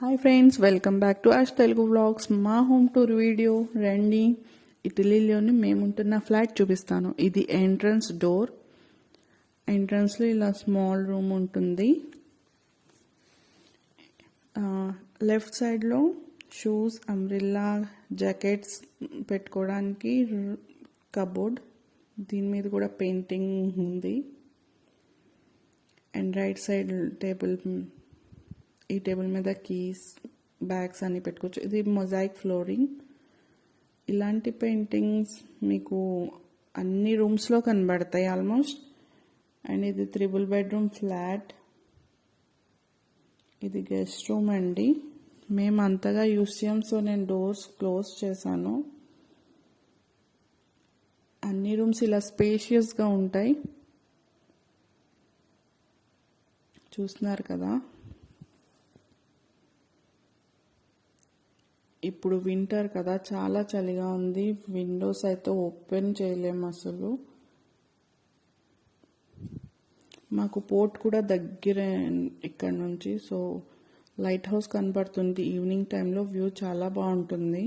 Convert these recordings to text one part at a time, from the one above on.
Hi friends welcome back to Ash Telugu vlogs. మా home tour video రండి. ఇటలీలోని మేముంటున్న flat చూపిస్తాను. ఇది ఎంట్రన్స్ డోర్. ఎంట్రన్స్లో ఇలా స్మాల్ రూమ్ ఉంటుంది. లెఫ్ట్ సైడ్లో షూస్ అంబ్రిల్లా జాకెట్స్ పెట్టుకోవడానికి కబోర్డ్. దీని మీద కూడా పెయింటింగ్ ఉంది. అండ్ రైట్ సైడ్ టేబుల్ ఈ టేబుల్ మీద కీస్ బ్యాగ్స్ అన్ని పెట్టుకోవచ్చు. ఇది మొజాయిక్ ఫ్లోరింగ్. ఇలాంటి పెయింటింగ్స్ మీకు అన్ని రూమ్స్లో కనబడతాయి ఆల్మోస్ట్. అండ్ ఇది త్రిబుల్ బెడ్రూమ్ ఫ్లాట్. ఇది గెస్ట్ రూమ్ అండి. మేము అంతగా యూస్ చేయం సో నేను డోర్స్ క్లోజ్ చేశాను. అన్ని రూమ్స్ ఇలా స్పేషియస్గా ఉంటాయి. చూస్తున్నారు కదా? ఇప్పుడు వింటర్ కదా చాలా చలిగా ఉంది. విండోస్ అయితే ఓపెన్ చేయలేము అసలు. మాకు పోర్ట్ కూడా దగ్గరే ఇక్కడ నుంచి సో లైట్ హౌస్ కనబడుతుంది. ఈవినింగ్ టైంలో వ్యూ చాలా బాగుంటుంది.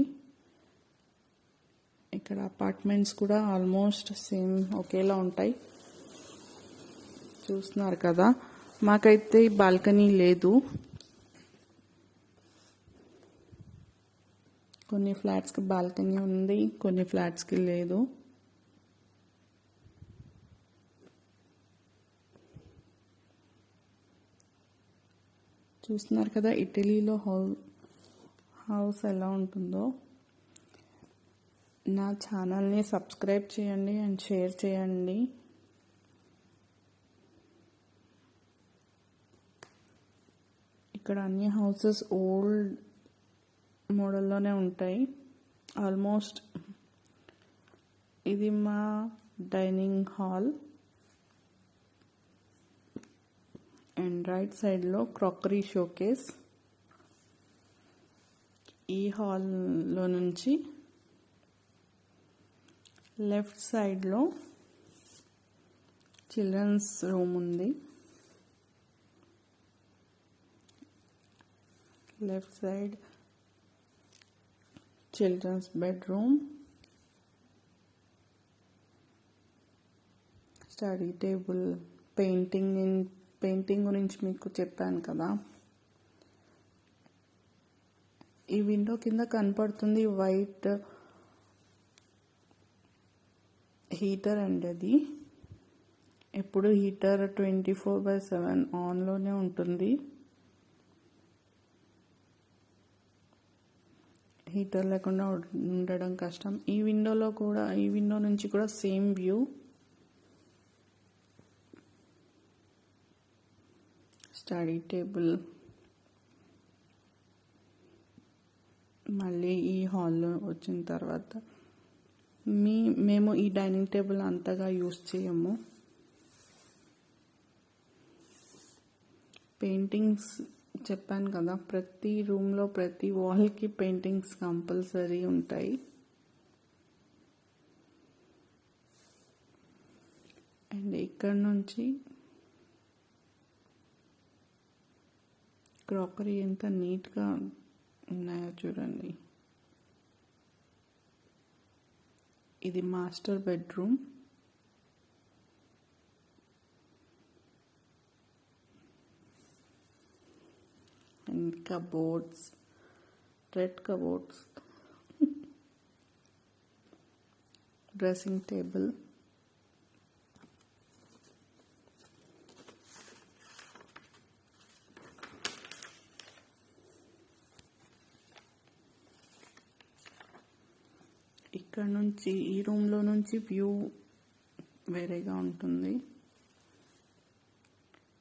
ఇక్కడ అపార్ట్మెంట్స్ కూడా ఆల్మోస్ట్ సేమ్ ఒకేలా ఉంటాయి. చూస్తున్నారు కదా మాకైతే బాల్కనీ లేదు. కొన్ని ఫ్లాట్స్కి బాల్కనీ ఉంది కొన్ని ఫ్లాట్స్కి లేదు. చూస్తున్నారు కదా ఇటలీలో హౌ హౌస్ ఎలా ఉంటుందో. నా ఛానల్ని సబ్స్క్రైబ్ చేయండి అండ్ షేర్ చేయండి. ఇక్కడ అన్ని హౌసెస్ ఓల్డ్ మోడల్లోనే ఉంటాయి. ఆల్మోస్ట్ ఇది మా డైనింగ్ హాల్. అండ్ రైట్ సైడ్లో క్రాకరీ షోకేస్. ఈ హాల్లో నుంచి లెఫ్ట్ సైడ్లో చిల్డ్రన్స్ రూమ్ ఉంది. Left side children's bedroom. Study table painting painting గురించి మీకు చెప్పాను కదా. ఈ విండో కింద కనపడుతుంది వైట్ హీటర్ అండి అది. ఎప్పుడు heater twenty four by seven ఆన్లోనే ఉంటుంది. హీటర్ లేకుండా ఉండడం కష్టం. ఈ విండోలో కూడా ఈ విండో నుంచి కూడా సేమ్ వ్యూ. Study table. మళ్ళీ ఈ హాల్లో వచ్చిన తర్వాత మీ మేము ఈ డైనింగ్ టేబుల్ అంతగా యూస్ చేయము. పెయింటింగ్స్ చెప్పాను కదా ప్రతి రూమ్లో ప్రతి వాల్కి పెయింటింగ్స్ కంపల్సరీ ఉంటాయి. అండ్ ఇక్కడ నుంచి క్రాకరీ ఎంత నీట్గా ఉన్నాయో చూడండి. ఇది master bedroom. And cupboards, red cupboards, dressing table. ఇక్కడ నుంచి ఈ రూమ్లో నుంచి వ్యూ వేరేగా ఉంటుంది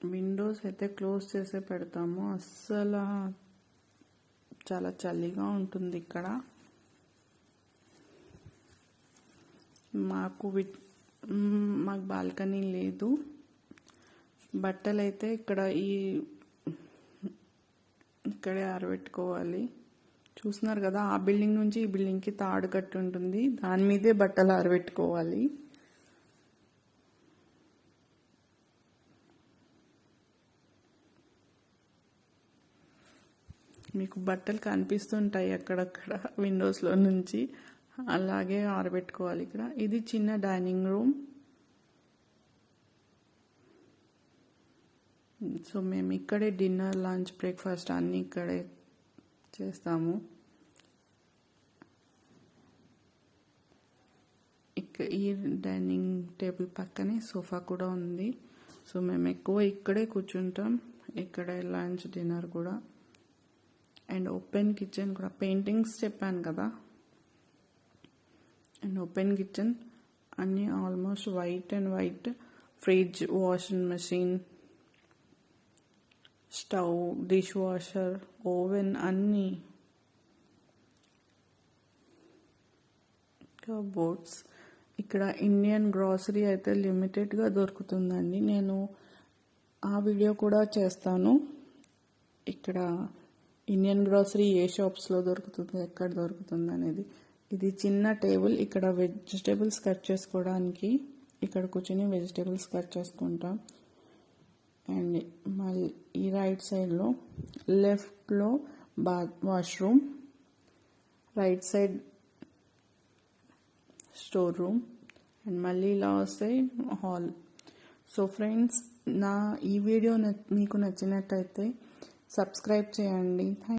విండోస్ అయితే క్లోజ్ చేసే పెడతాము. అస్సలు చాలా చలిగా ఉంటుంది ఇక్కడ. మాకు మాకు బాల్కనీ లేదు. బట్టలు అయితే ఇక్కడ ఈ ఇక్కడే ఆరబెట్టుకోవాలి. చూస్తున్నారు కదా ఆ బిల్డింగ్ నుంచి ఈ బిల్డింగ్కి తాడు కట్టి ఉంటుంది. దాని మీదే బట్టలు ఆరబెట్టుకోవాలి. మీకు బట్టలు కనిపిస్తుంటాయి అక్కడక్కడ విండోస్లో నుంచి. అలాగే ఆరబెట్టుకోవాలి ఇక్కడ. ఇది చిన్న డైనింగ్ రూమ్. సో మేము ఇక్కడే డిన్నర్ లంచ్ బ్రేక్ఫాస్ట్ అన్నీ ఇక్కడే చేస్తాము. ఇక ఈ డైనింగ్ టేబుల్ పక్కనే సోఫా కూడా ఉంది. సో మేము ఎక్కువ ఇక్కడే కూర్చుంటాం. ఇక్కడే లంచ్ డిన్నర్ కూడా. అండ్ ఓపెన్ కిచెన్ కూడా పెయింటింగ్స్ చెప్పాను కదా. అండ్ ఓపెన్ కిచెన్ అన్నీ almost white and white. Fridge washing machine stove dishwasher oven అన్నీ. బోర్డ్స్. ఇక్కడ ఇండియన్ గ్రాసరీ అయితే లిమిటెడ్గా దొరుకుతుందండి. నేను ఆ వీడియో కూడా చేస్తాను. ఇక్కడ ఇండియన్ గ్రోసరీ ఏ షాప్స్లో దొరుకుతుంది ఎక్కడ దొరుకుతుంది అనేది. ఇది చిన్న టేబుల్ ఇక్కడ వెజిటేబుల్స్ కట్ చేసుకోవడానికి ఇక్కడ కూర్చొని వెజిటేబుల్స్ కట్ చేసుకుంటాం. అండ్ మళ్ళీ ఈ రైట్ సైడ్లో లెఫ్ట్లో బా washroom right side store room and మళ్ళీ ఇలా వస్తే హాల్ సో ఫ్రెండ్స్ నా ఈ వీడియో మీకు నచ్చినట్టయితే సబ్స్క్రైబ్ చేయండి. థ్యాంక్